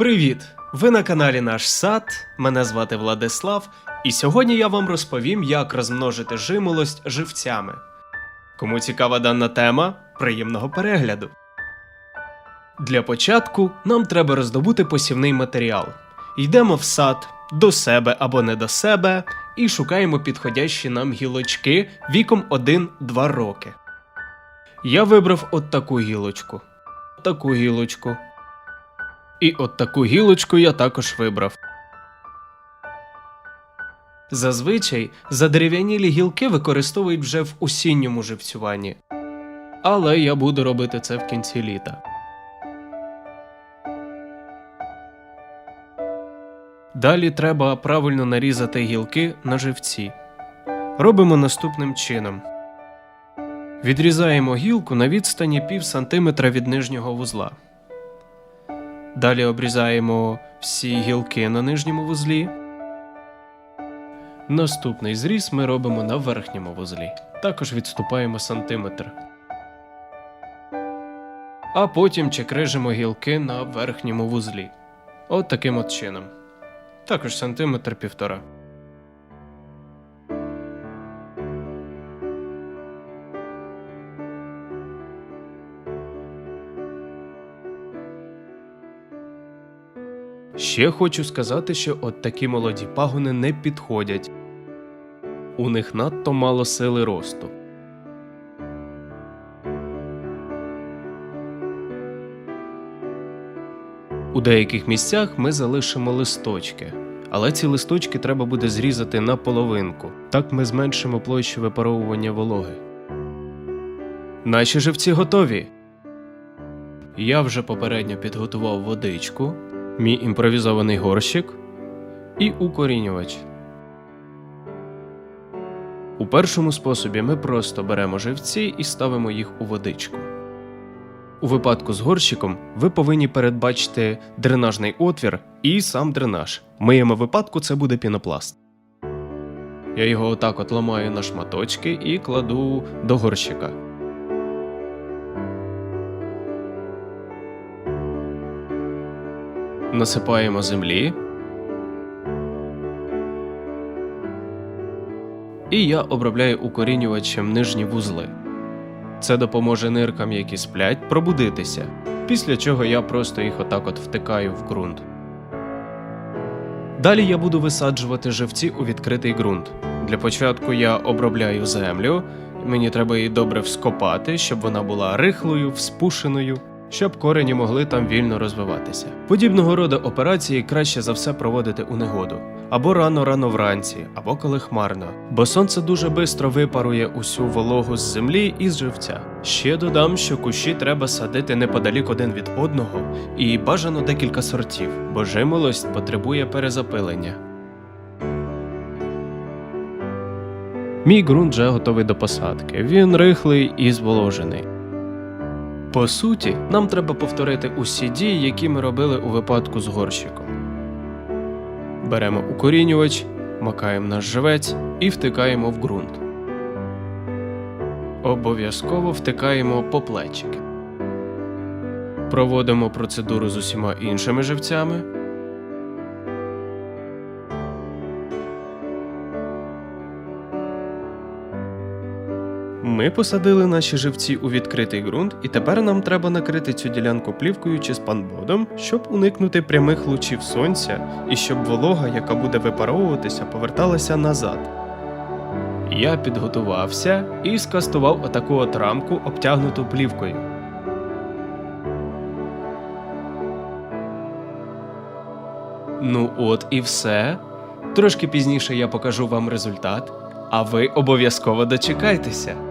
Привіт! Ви на каналі Наш Сад. Мене звати Владислав, і сьогодні я вам розповім, як розмножити жимолость живцями. Кому цікава дана тема, приємного перегляду. Для початку нам треба роздобути посівний матеріал. Йдемо в сад до себе або не до себе і шукаємо підходящі нам гілочки віком 1-2 роки. Я вибрав от таку гілочку, таку гілочку. І от таку гілочку я також вибрав. Зазвичай задерев'янілі гілки використовують вже в осінньому живцюванні. Але я буду робити це в кінці літа. Далі треба правильно нарізати гілки на живці. Робимо наступним чином. Відрізаємо гілку на відстані пів сантиметра від нижнього вузла. Далі обрізаємо всі гілки на нижньому вузлі. Наступний зріз ми робимо на верхньому вузлі. Також відступаємо сантиметр. А потім чекрижимо гілки на верхньому вузлі. От таким от чином. Також сантиметр півтора. Ще хочу сказати, що от такі молоді пагони не підходять. У них надто мало сили росту. У деяких місцях ми залишимо листочки, але ці листочки треба буде зрізати на половинку. Так ми зменшимо площу випаровування вологи. Наші живці готові. Я вже попередньо підготував водичку, мій імпровізований горщик і укорінювач. У першому способі ми просто беремо живці і ставимо їх у водичку. У випадку з горщиком ви повинні передбачити дренажний отвір і сам дренаж. В моєму випадку це буде пінопласт. Я його отак от ламаю на шматочки і кладу до горщика. Насипаємо землі. І я обробляю укорінювачем нижні вузли. Це допоможе ниркам, які сплять, пробудитися, після чого я просто їх отак от втикаю в ґрунт. Далі я буду висаджувати живці у відкритий ґрунт. Для початку я обробляю землю, мені треба її добре вскопати, щоб вона була рихлою, вспушеною, щоб корені могли там вільно розвиватися. Подібного роду операції краще за все проводити у негоду. Або рано-рано вранці, або коли хмарно, бо сонце дуже швидко випарує усю вологу з землі і з живця. Ще додам, що кущі треба садити неподалік один від одного і бажано декілька сортів, бо жимолость потребує перезапилення. Мій ґрунт вже готовий до посадки. Він рихлий і зволожений. По суті, нам треба повторити усі дії, які ми робили у випадку з горщиком. Беремо укорінювач, макаємо наш живець і втикаємо в ґрунт. Обов'язково втикаємо по плечики. Проводимо процедуру з усіма іншими живцями. Ми посадили наші живці у відкритий ґрунт, і тепер нам треба накрити цю ділянку плівкою чи спанбодом, щоб уникнути прямих лучів сонця і щоб волога, яка буде випаровуватися, поверталася назад. Я підготувався і скастував отаку от рамку, обтягнуту плівкою. Ну от і все. Трошки пізніше я покажу вам результат, а ви обов'язково дочекайтеся.